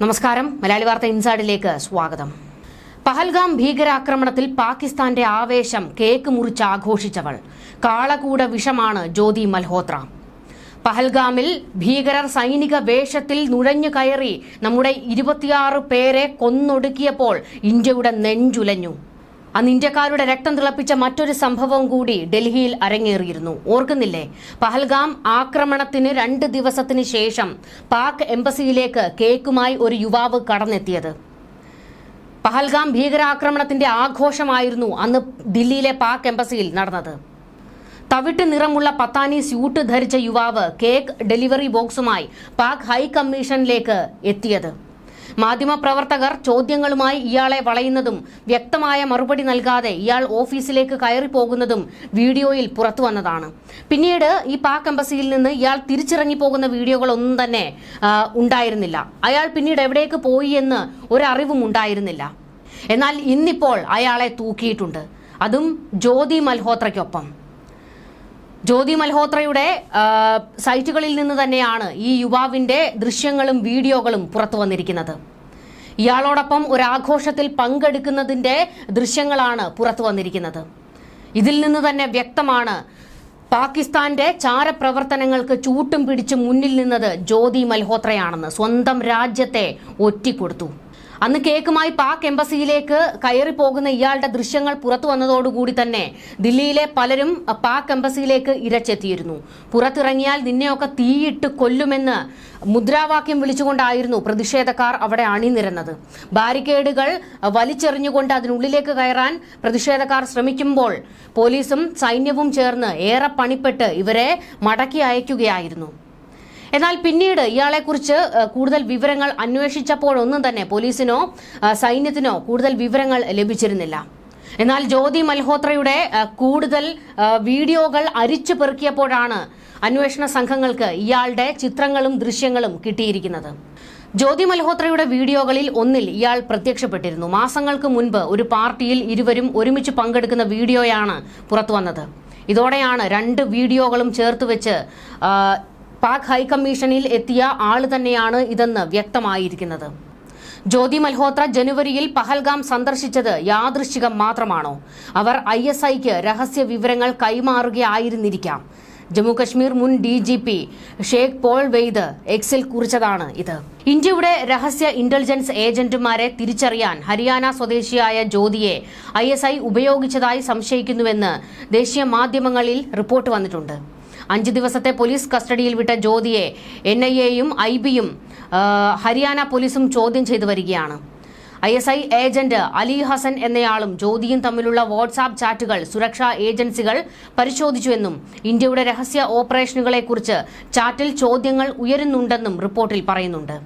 നമസ്കാരം. മലയാളി വാർത്ത ഇൻസൈഡിലേക്ക് സ്വാഗതം. പഹൽഗാം ഭീകരാക്രമണത്തിൽ പാകിസ്ഥാന്റെ ആവേശം കേക്ക് മുറിച്ച് ആഘോഷിച്ചവൾ. കാളകൂട വിഷമാണ് ജ്യോതി മൽഹോത്ര. പഹൽഗാമിൽ ഭീകരർ സൈനിക വേഷത്തിൽ നുഴഞ്ഞു കയറി നമ്മുടെ ഇരുപത്തിയാറ് പേരെ കൊന്നൊടുക്കിയപ്പോൾ ഇന്ത്യയുടെ നെഞ്ചുലഞ്ഞു. അന്ന് ഇന്ത്യക്കാരുടെ രക്തം തിളപ്പിച്ച മറ്റൊരു സംഭവം കൂടി ഡൽഹിയിൽ അരങ്ങേറിയിരുന്നു. ഓർക്കുന്നില്ലേ? പഹൽഗാം ആക്രമണത്തിന് രണ്ട് ദിവസത്തിന് ശേഷം പാക് എംബസിയിലേക്ക് കേക്കുമായി ഒരു യുവാവ് കടന്നെത്തിയത്. പഹൽഗാം ഭീകരാക്രമണത്തിന്റെ ആഘോഷമായിരുന്നു അന്ന് ദില്ലിയിലെ പാക് എംബസിയിൽ നടന്നത്. തവിട്ട് നിറമുള്ള പത്താനി സ്യൂട്ട് ധരിച്ച യുവാവ് കേക്ക് ഡെലിവറി ബോക്സുമായി പാക് ഹൈക്കമ്മീഷനിലേക്ക് എത്തിയത്. മാധ്യമപ്രവർത്തകർ ചോദ്യങ്ങളുമായി ഇയാളെ വളയുന്നതും വ്യക്തമായ മറുപടി നൽകാതെ ഇയാൾ ഓഫീസിലേക്ക് കയറി പോകുന്നതും വീഡിയോയിൽ പുറത്തു വന്നതാണ്. പിന്നീട് ഈ പാക് എംബസിയിൽ നിന്ന് ഇയാൾ തിരിച്ചിറങ്ങി പോകുന്ന വീഡിയോകളൊന്നും തന്നെ ഉണ്ടായിരുന്നില്ല. അയാൾ പിന്നീട് എവിടേക്ക് പോയി എന്ന് ഒരറിവും ഉണ്ടായിരുന്നില്ല. എന്നാൽ ഇന്നിപ്പോൾ അയാളെ തൂക്കിയിട്ടുണ്ട്. അതും ജ്യോതി മൽഹോത്രയ്ക്കൊപ്പം. ജ്യോതി മൽഹോത്രയുടെ സൈറ്റുകളിൽ നിന്ന് തന്നെയാണ് ഈ യുവാവിന്റെ ദൃശ്യങ്ങളും വീഡിയോകളും പുറത്തു വന്നിരിക്കുന്നത്. ഇയാളോടൊപ്പം ഒരാഘോഷത്തിൽ പങ്കെടുക്കുന്നതിന്റെ ദൃശ്യങ്ങളാണ് പുറത്തു വന്നിരിക്കുന്നത്. ഇതിൽ നിന്ന് തന്നെ വ്യക്തമാണ് പാകിസ്ഥാന്റെ ചാരപ്രവർത്തനങ്ങൾക്ക് ചൂട്ടും പിടിച്ച് മുന്നിൽ നിന്നത് ജ്യോതി മൽഹോത്രയാണെന്ന് സ്വന്തം രാജ്യത്തെ ഒറ്റിക്കൊടുത്തു. അന്ന് കേക്കുമായി പാക് എംബസിയിലേക്ക് കയറി പോകുന്ന ഇയാളുടെ ദൃശ്യങ്ങൾ പുറത്തു വന്നതോടുകൂടി തന്നെ ദില്ലിയിലെ പലരും പാക് എംബസിയിലേക്ക് ഇരച്ചെത്തിയിരുന്നു. പുറത്തിറങ്ങിയാൽ നിന്നെയൊക്കെ തീയിട്ട് കൊല്ലുമെന്ന് മുദ്രാവാക്യം വിളിച്ചുകൊണ്ടായിരുന്നു പ്രതിഷേധക്കാർ അവിടെ അണിനിരന്നത്. ബാരിക്കേഡുകൾ വലിച്ചെറിഞ്ഞുകൊണ്ട് അതിനുള്ളിലേക്ക് കയറാൻ പ്രതിഷേധക്കാർ ശ്രമിക്കുമ്പോൾ പോലീസും സൈന്യവും ചേർന്ന് ഏറെ പണിപ്പെട്ട് ഇവരെ മടക്കി അയക്കുകയായിരുന്നു. എന്നാൽ പിന്നീട് ഇയാളെക്കുറിച്ച് കൂടുതൽ വിവരങ്ങൾ അന്വേഷിച്ചപ്പോഴൊന്നും തന്നെ പോലീസിനോ സൈന്യത്തിനോ കൂടുതൽ വിവരങ്ങൾ ലഭിച്ചിരുന്നില്ല. എന്നാൽ ജ്യോതി മൽഹോത്രയുടെ കൂടുതൽ വീഡിയോകൾ അരിച്ചു പെറുക്കിയപ്പോഴാണ് അന്വേഷണ സംഘങ്ങൾക്ക് ഇയാളുടെ ചിത്രങ്ങളും ദൃശ്യങ്ങളും കിട്ടിയിരിക്കുന്നത്. ജ്യോതി മൽഹോത്രയുടെ വീഡിയോകളിൽ ഒന്നിൽ ഇയാൾ പ്രത്യക്ഷപ്പെട്ടിരുന്നു. മാസങ്ങൾക്ക് മുൻപ് ഒരു പാർട്ടിയിൽ ഇരുവരും ഒരുമിച്ച് പങ്കെടുക്കുന്ന വീഡിയോയാണ് പുറത്തുവന്നത് ഇതോടെയാണ് രണ്ട് വീഡിയോകളും ചേർത്ത് വെച്ച് പാക് ഹൈക്കമ്മീഷനിൽ എത്തിയ ആൾ തന്നെയാണ് ഇതെന്ന് വ്യക്തമായിരിക്കുന്നത്. ജ്യോതി മൽഹോത്ര ജനുവരിയിൽ പഹൽഗാം സന്ദർശിച്ചത് യാദൃശ്ചികം മാത്രമാണോ? അവർ ഐ എസ് ഐക്ക് രഹസ്യ വിവരങ്ങൾ കൈമാറുകയായിരുന്നിരിക്കാം. ജമ്മുകശ്മീർ മുൻ D G P Shesh Paul Vaid എക്സിൽ കുറിച്ചതാണ് ഇത്. ഇന്ത്യയുടെ രഹസ്യ ഇന്റലിജൻസ് ഏജന്റുമാരെ തിരിച്ചറിയാൻ ഹരിയാന സ്വദേശിയായ ജ്യോതിയെ ഐ ഉപയോഗിച്ചതായി സംശയിക്കുന്നുവെന്ന് ദേശീയ മാധ്യമങ്ങളിൽ റിപ്പോർട്ട് വന്നിട്ടുണ്ട്. അഞ്ച് ദിവസത്തെ പോലീസ് കസ്റ്റഡിയിൽ വിട്ട ജ്യോതിയെ എൻ ഐ എയും ഐ ബിയും ഹരിയാന പോലീസും ചോദ്യം ചെയ്തു വരികയാണ്. I S I agent Ali Hasan എന്നയാളും ജ്യോതിയും തമ്മിലുള്ള വാട്സാപ്പ് ചാറ്റുകൾ സുരക്ഷാ ഏജൻസികൾ പരിശോധിച്ചുവെന്നും ഇന്ത്യയുടെ രഹസ്യ ഓപ്പറേഷനുകളെക്കുറിച്ച് ചാറ്റിൽ ചോദ്യങ്ങൾ ഉയരുന്നുണ്ടെന്നും റിപ്പോർട്ടിൽ പറയുന്നുണ്ട്.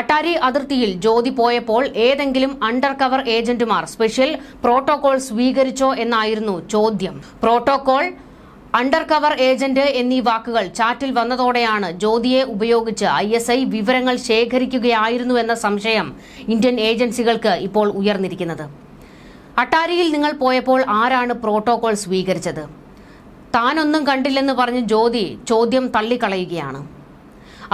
അട്ടാരി അതിർത്തിയിൽ ജ്യോതി പോയപ്പോൾ ഏതെങ്കിലും അണ്ടർ കവർ ഏജന്റുമാർ സ്പെഷ്യൽ പ്രോട്ടോകോൾ സ്വീകരിച്ചോ എന്നായിരുന്നു ചോദ്യം. പ്രോട്ടോകോൾ അണ്ടർ കവർ ഏജന്റ് എന്നീ വാക്കുകൾ ചാറ്റിൽ വന്നതോടെയാണ് ജ്യോതിയെ ഉപയോഗിച്ച് ഐ എസ് ഐ വിവരങ്ങൾ ശേഖരിക്കുകയായിരുന്നുവെന്ന സംശയം ഇന്ത്യൻ ഏജൻസികൾക്ക് ഇപ്പോൾ ഉയർന്നിരിക്കുന്നത്. അട്ടാരിയിൽ നിങ്ങൾ പോയപ്പോൾ ആരാണ് പ്രോട്ടോകോൾ സ്വീകരിച്ചത്? താനൊന്നും കണ്ടില്ലെന്ന് പറഞ്ഞ് ജ്യോതി ചോദ്യം തള്ളിക്കളയുകയാണ്.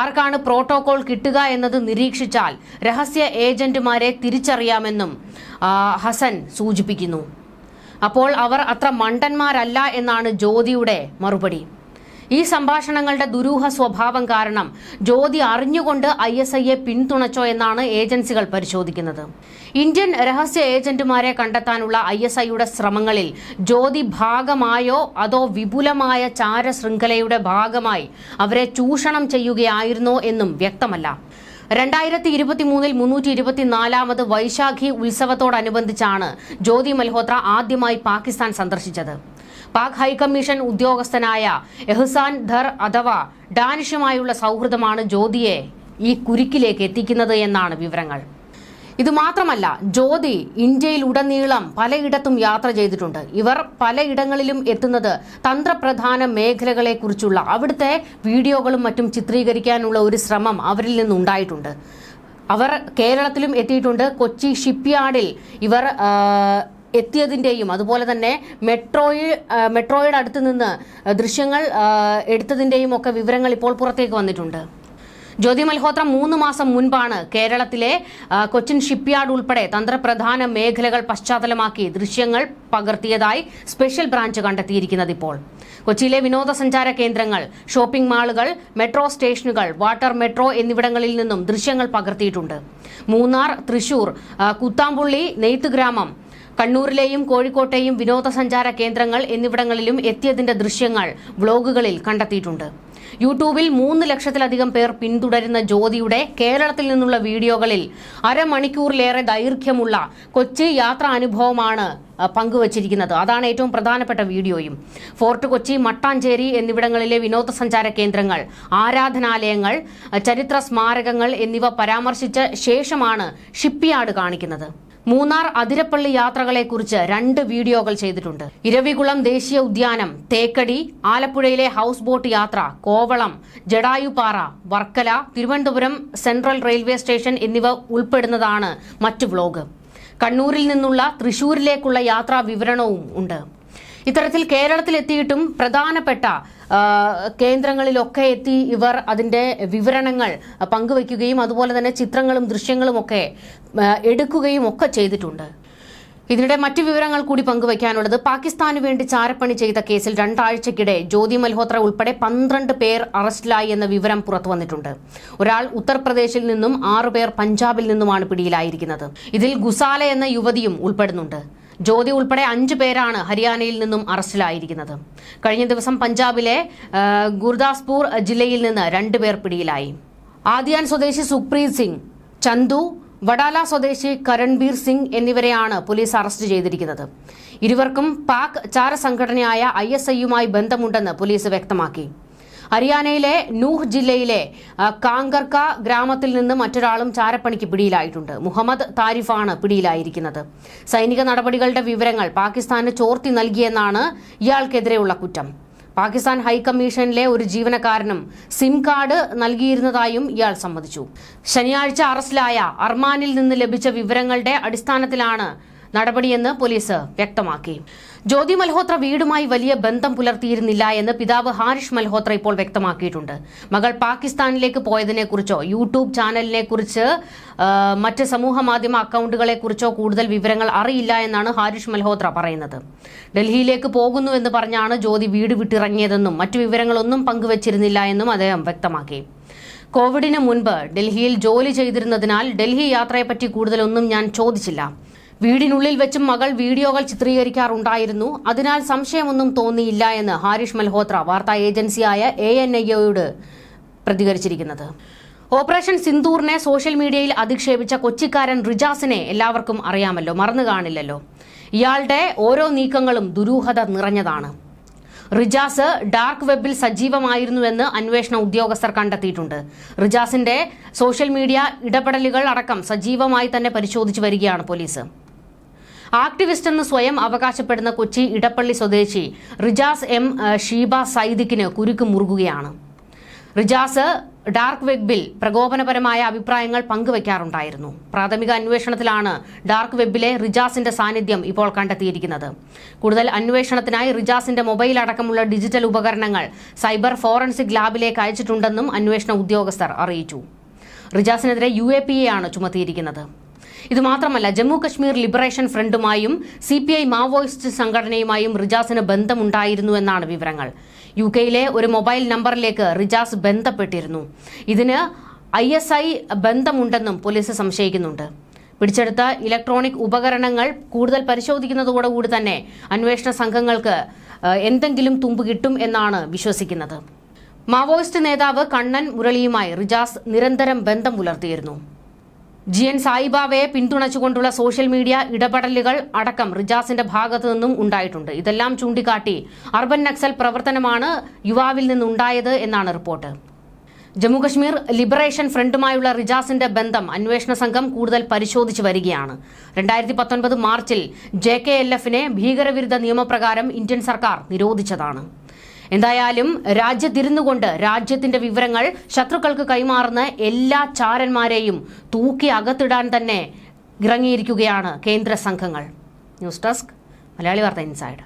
ആർക്കാണ് പ്രോട്ടോകോൾ കിട്ടുക എന്നത് നിരീക്ഷിച്ചാൽ രഹസ്യ ഏജന്റുമാരെ തിരിച്ചറിയാമെന്നും ഹസൻ സൂചിപ്പിക്കുന്നു. അപ്പോൾ അവർ അത്ര മണ്ടന്മാരല്ല എന്നാണ് ജ്യോതിയുടെ മറുപടി. ഈ സംഭാഷണങ്ങളുടെ ദുരൂഹ സ്വഭാവം കാരണം ജ്യോതി അറിഞ്ഞുകൊണ്ട് ഐ എസ് ഐയെ പിന്തുണച്ചോ എന്നാണ് ഏജൻസികൾ പരിശോധിക്കുന്നത്. ഇന്ത്യൻ രഹസ്യ ഏജന്റുമാരെ കണ്ടെത്താനുള്ള ഐ എസ് ഐയുടെ ശ്രമങ്ങളിൽ ജ്യോതി ഭാഗമായോ അതോ വിപുലമായ ചാരശൃംഖലയുടെ ഭാഗമായി അവരെ ചൂഷണം ചെയ്യുകയായിരുന്നോ എന്നും വ്യക്തമല്ല. രണ്ടായിരത്തി ഇരുപത്തി മൂന്നിൽ മുന്നൂറ്റി ഇരുപത്തിനാലാമത് വൈശാഖി ഉത്സവത്തോടനുബന്ധിച്ചാണ് ജ്യോതി മൽഹോത്ര ആദ്യമായി പാകിസ്ഥാൻ സന്ദർശിച്ചത്. പാക് ഹൈക്കമ്മീഷൻ ഉദ്യോഗസ്ഥനായ എഹ്സാൻ ധർ അഥവാ ഡാനിഷുമായുള്ള സൗഹൃദമാണ് ജ്യോതിയെ ഈ കുരുക്കിലേക്ക് എത്തിക്കുന്നത് എന്നാണ് വിവരങ്ങൾ. ഇത് മാത്രമല്ല ഇന്ത്യയിൽ ഉടനീളം പലയിടത്തും യാത്ര ചെയ്തിട്ടുണ്ട്. ഇവർ പലയിടങ്ങളിലും എത്തുന്നത് തന്ത്രപ്രധാന മേഖലകളെ കുറിച്ചുള്ള അവിടുത്തെ വീഡിയോകളും മറ്റും ചിത്രീകരിക്കാനുള്ള ഒരു ശ്രമം അവരിൽ നിന്നുണ്ടായിട്ടുണ്ട്. അവർ കേരളത്തിലും എത്തിയിട്ടുണ്ട്. കൊച്ചി ഷിപ്പ്യാർഡിൽ ഇവർ എത്തിയതിന്റെയും അതുപോലെ തന്നെ മെട്രോയിൽ മെട്രോയുടെ അടുത്ത് നിന്ന് ദൃശ്യങ്ങൾ എടുത്തതിന്റെയും ഒക്കെ വിവരങ്ങൾ ഇപ്പോൾ പുറത്തേക്ക് വന്നിട്ടുണ്ട്. ജ്യോതി മൽഹോത്ര മൂന്ന് മാസം മുൻപാണ് കേരളത്തിലെ കൊച്ചിൻ ഷിപ്പ്യാർഡ് ഉൾപ്പെടെ തന്ത്രപ്രധാന മേഖലകൾ പശ്ചാത്തലമാക്കി ദൃശ്യങ്ങൾ പകർത്തിയതായി സ്പെഷ്യൽ ബ്രാഞ്ച് കണ്ടെത്തിയിരിക്കുന്നത് ഇപ്പോൾ. കൊച്ചിയിലെ വിനോദസഞ്ചാര കേന്ദ്രങ്ങൾ ഷോപ്പിംഗ് മാളുകൾ മെട്രോ സ്റ്റേഷനുകൾ വാട്ടർ മെട്രോ എന്നിവിടങ്ങളിൽ നിന്നും ദൃശ്യങ്ങൾ പകർത്തിയിട്ടുണ്ട്. മൂന്നാർ തൃശൂർ കുത്താമ്പുള്ളി നെയ്ത്ത് ഗ്രാമം കണ്ണൂരിലെയും കോഴിക്കോട്ടെയും വിനോദസഞ്ചാര കേന്ദ്രങ്ങൾ എന്നിവിടങ്ങളിലും എത്തിയതിന്റെ ദൃശ്യങ്ങൾ വ്ലോഗുകളിൽ കണ്ടെത്തിയിട്ടുണ്ട്. യൂട്യൂബിൽ മൂന്ന് ലക്ഷത്തിലധികം പേർ പിന്തുടരുന്ന ജ്യോതിയുടെ കേരളത്തിൽ നിന്നുള്ള വീഡിയോകളിൽ അരമണിക്കൂറിലേറെ ദൈർഘ്യമുള്ള കൊച്ചി യാത്രാ അനുഭവമാണ് അ, പങ്കുവച്ചിരിക്കുന്നത്. അതാണ് ഏറ്റവും പ്രധാനപ്പെട്ട വീഡിയോയും. ഫോർട്ട് കൊച്ചി മട്ടാഞ്ചേരി എന്നിവിടങ്ങളിലെ വിനോദസഞ്ചാര കേന്ദ്രങ്ങൾ ആരാധനാലയങ്ങൾ ചരിത്ര സ്മാരകങ്ങൾ എന്നിവ പരാമർശിച്ച ശേഷമാണ് ഷിപ്പ്യാർഡ് കാണിക്കുന്നത്. മൂന്നാർ അതിരപ്പള്ളി യാത്രകളെക്കുറിച്ച് രണ്ട് വീഡിയോകൾ ചെയ്തിട്ടുണ്ട്. ഇരവികുളം ദേശീയ ഉദ്യാനം തേക്കടി ആലപ്പുഴയിലെ ഹൗസ് ബോട്ട് യാത്ര Kovalam Jatayupara Varkala Thiruvananthapuram central railway station എന്നിവ ഉൾപ്പെടുന്നതാണ് മറ്റ് വ്ലോഗ്. കണ്ണൂരിൽ നിന്നുള്ള തൃശൂരിലേക്കുള്ള യാത്രാ വിവരണവും ഉണ്ട്. ഇത്തരത്തിൽ കേരളത്തിലെത്തിയിട്ടും പ്രധാനപ്പെട്ട കേന്ദ്രങ്ങളിലൊക്കെ എത്തി ഇവർ അതിന്റെ വിവരണങ്ങൾ പങ്കുവയ്ക്കുകയും അതുപോലെ തന്നെ ചിത്രങ്ങളും ദൃശ്യങ്ങളും ഒക്കെ എടുക്കുകയും ഒക്കെ ചെയ്തിട്ടുണ്ട്. ഇതിനിടെ മറ്റു വിവരങ്ങൾ കൂടി പങ്കുവയ്ക്കാനുള്ളത് പാകിസ്ഥാന് വേണ്ടി ചാരപ്പണി ചെയ്ത കേസിൽ രണ്ടാഴ്ചക്കിടെ ജ്യോതി മൽഹോത്ര ഉൾപ്പെടെ പന്ത്രണ്ട് പേർ അറസ്റ്റിലായി എന്ന വിവരം പുറത്തുവന്നിട്ടുണ്ട്. ഒരാൾ ഉത്തർപ്രദേശിൽ നിന്നും ആറുപേർ പഞ്ചാബിൽ നിന്നുമാണ് പിടിയിലായിരിക്കുന്നത്. ഇതിൽ ഗുസാല എന്ന യുവതിയും ഉൾപ്പെടുന്നുണ്ട്. ജ്യോതി ഉൾപ്പെടെ അഞ്ചു പേരാണ് ഹരിയാനയിൽ നിന്നും അറസ്റ്റിലായിരിക്കുന്നത്. കഴിഞ്ഞ ദിവസം പഞ്ചാബിലെ ഗുർദാസ്പൂർ ജില്ലയിൽ നിന്ന് രണ്ടുപേർ പിടിയിലായി. ആദിയാൻ സ്വദേശി സുപ്രീത് സിംഗ് ചന്തു വഡാല സ്വദേശി കരൺബീർ സിംഗ് എന്നിവരെയാണ് പോലീസ് അറസ്റ്റ് ചെയ്തിരിക്കുന്നത്. ഇരുവർക്കും പാക് ചാരസംഘടനയായ ഐ എസ് ഐയുമായി ബന്ധമുണ്ടെന്ന് പോലീസ് വ്യക്തമാക്കി. ഹരിയാനയിലെ നൂഹ് ജില്ലയിലെ കാങ്കർക്ക ഗ്രാമത്തിൽ നിന്ന് മറ്റൊരാളും ചാരപ്പണിക്ക് പിടിയിലായിട്ടുണ്ട്. മുഹമ്മദ് താരിഫാണ് പിടിയിലായിരിക്കുന്നത്. സൈനിക നടപടികളുടെ വിവരങ്ങൾ പാകിസ്ഥാന് ചോർത്തി നൽകിയെന്നാണ് ഇയാൾക്കെതിരെയുള്ള കുറ്റം. പാകിസ്ഥാൻ ഹൈക്കമ്മീഷനിലെ ഒരു ജീവനക്കാരനും സിം കാർഡ് നൽകിയിരുന്നതായും ഇയാൾ സമ്മതിച്ചു. ശനിയാഴ്ച അറസ്റ്റിലായ അർമാനിൽ നിന്ന് ലഭിച്ച വിവരങ്ങളുടെ അടിസ്ഥാനത്തിലാണ് നടപടിയെന്ന് പോലീസ് വ്യക്തമാക്കി. ജ്യോതി മൽഹോത്ര വീടുമായി വലിയ ബന്ധം പുലർത്തിയിരുന്നില്ല എന്ന് പിതാവ് ഹാരിഷ് മൽഹോത്ര ഇപ്പോൾ വ്യക്തമാക്കിയിട്ടുണ്ട്. മകൾ പാകിസ്ഥാനിലേക്ക് പോയതിനെക്കുറിച്ചോ യൂട്യൂബ് ചാനലിനെ കുറിച്ച് മറ്റ് സമൂഹ മാധ്യമ അക്കൗണ്ടുകളെ കുറിച്ചോ കൂടുതൽ വിവരങ്ങൾ അറിയില്ല എന്നാണ് ഹാരിഷ് മൽഹോത്ര പറയുന്നത്. ഡൽഹിയിലേക്ക് പോകുന്നു എന്ന് പറഞ്ഞാണ് ജ്യോതി വീട് വിട്ടിറങ്ങിയതെന്നും മറ്റു വിവരങ്ങളൊന്നും പങ്കുവച്ചിരുന്നില്ല എന്നും അദ്ദേഹം വ്യക്തമാക്കി. കോവിഡിന് മുൻപ് ഡൽഹിയിൽ ജോലി ചെയ്തിരുന്നതിനാൽ ഡൽഹി യാത്രയെപ്പറ്റി കൂടുതലൊന്നും ഞാൻ ചോദിച്ചില്ല. വീടിനുള്ളിൽ വെച്ചും മകൾ വീഡിയോകൾ ചിത്രീകരിക്കാറുണ്ടായിരുന്നു. അതിനാൽ സംശയമൊന്നും തോന്നിയില്ല എന്ന് ഹാരിഷ് മൽഹോത്ര വാർത്താ ഏജൻസിയായ എ എൻ ഐയോട് പ്രതികരിച്ചിരിക്കുന്നത്. ഓപ്പറേഷൻ സിന്ദൂറിനെ സോഷ്യൽ മീഡിയയിൽ അധിക്ഷേപിച്ച കൊച്ചിക്കാരൻ റിജാസിനെ എല്ലാവർക്കും അറിയാമല്ലോ മറന്നു കാണില്ലല്ലോ. ഇയാളുടെ ഓരോ നീക്കങ്ങളും ദുരൂഹത നിറഞ്ഞതാണ്. റിജാസ് ഡാർക്ക് വെബിൽ സജീവമായിരുന്നുവെന്ന് അന്വേഷണ ഉദ്യോഗസ്ഥർ കണ്ടെത്തിയിട്ടുണ്ട്. റിജാസിന്റെ സോഷ്യൽ മീഡിയ ഇടപെടലുകൾ അടക്കം സജീവമായി തന്നെ പരിശോധിച്ചു വരികയാണ് പോലീസ്. ആക്ടിവിസ്റ്റ് എന്ന് സ്വയം അവകാശപ്പെടുന്ന കൊച്ചി ഇടപ്പള്ളി സ്വദേശി റിജാസ് എം ഷീബ സൈദിക്കിന് കുരുക്ക് മുറുകുകയാണ്. റിജാസ് ഡാർക്ക് വെബിൽ പ്രകോപനപരമായ അഭിപ്രായങ്ങൾ പങ്കുവയ്ക്കാറുണ്ടായിരുന്നു പ്രാഥമിക അന്വേഷണത്തിലാണ് ഡാർക്ക് വെബിലെ റിജാസിന്റെ സാന്നിധ്യം ഇപ്പോൾ കണ്ടെത്തിയിരിക്കുന്നത്. കൂടുതൽ അന്വേഷണത്തിനായി റിജാസിന്റെ മൊബൈൽ അടക്കമുള്ള ഡിജിറ്റൽ ഉപകരണങ്ങൾ സൈബർ ഫോറൻസിക് ലാബിലേക്ക് അയച്ചിട്ടുണ്ടെന്നും അന്വേഷണ ഉദ്യോഗസ്ഥർ അറിയിച്ചു. റിജാസിനെതിരെ യു എ പി എ ആണ് ചുമത്തിയിരിക്കുന്നത്. ഇത് മാത്രമല്ല ജമ്മു കശ്മീർ ലിബറേഷൻ ഫ്രണ്ടുമായും സി പി ഐ മാവോയിസ്റ്റ് സംഘടനയുമായും റിജാസിന് ബന്ധമുണ്ടായിരുന്നു എന്നാണ് വിവരങ്ങൾ. യു കെയിലെ ഒരു മൊബൈൽ നമ്പറിലേക്ക് റിജാസ് ബന്ധപ്പെട്ടിരുന്നു. ഇതിന് ഐ എസ് ഐ ബന്ധമുണ്ടെന്നും പോലീസ് സംശയിക്കുന്നുണ്ട്. പിടിച്ചെടുത്ത ഇലക്ട്രോണിക് ഉപകരണങ്ങൾ കൂടുതൽ പരിശോധിക്കുന്നതോടുകൂടി തന്നെ അന്വേഷണ സംഘങ്ങൾക്ക് എന്തെങ്കിലും തുമ്പ് കിട്ടും എന്നാണ് വിശ്വസിക്കുന്നത്. മാവോയിസ്റ്റ് നേതാവ് കണ്ണൻ മുരളിയുമായി റിജാസ് നിരന്തരം ബന്ധം പുലർത്തിയിരുന്നു ജി എൻ സായിബാബയെ പിന്തുണച്ചുകൊണ്ടുള്ള സോഷ്യൽ മീഡിയ ഇടപെടലുകൾ അടക്കം റിജാസിന്റെ ഭാഗത്തു നിന്നും ഉണ്ടായിട്ടുണ്ട്. ഇതെല്ലാം ചൂണ്ടിക്കാട്ടി അർബൻ നക്സൽ പ്രവർത്തനമാണ് യുവാവിൽ നിന്നുണ്ടായത് എന്നാണ് റിപ്പോർട്ട്. ജമ്മുകശ്മീർ ലിബറേഷൻ ഫ്രണ്ടുമായുള്ള റിജാസിന്റെ ബന്ധം അന്വേഷണ സംഘം കൂടുതൽ പരിശോധിച്ചു വരികയാണ്. രണ്ടായിരത്തി പത്തൊൻപത് മാർച്ചിൽ ജെ കെ എൽ എഫിനെ ഭീകരവിരുദ്ധ നിയമപ്രകാരം ഇന്ത്യൻ സർക്കാർ നിരോധിച്ചതാണ്. എന്തായാലും രാജ്യത്തിരുന്നുകൊണ്ട് രാജ്യത്തിന്റെ വിവരങ്ങൾ ശത്രുക്കൾക്ക് കൈമാറുന്ന എല്ലാ ചാരന്മാരെയും തൂക്കി അകത്തിടാൻ തന്നെ ഇറങ്ങിയിരിക്കുകയാണ് കേന്ദ്ര സംഘങ്ങൾ. ന്യൂസ് ഡെസ്ക് മലയാളി വാർത്ത ഇൻസൈഡ്.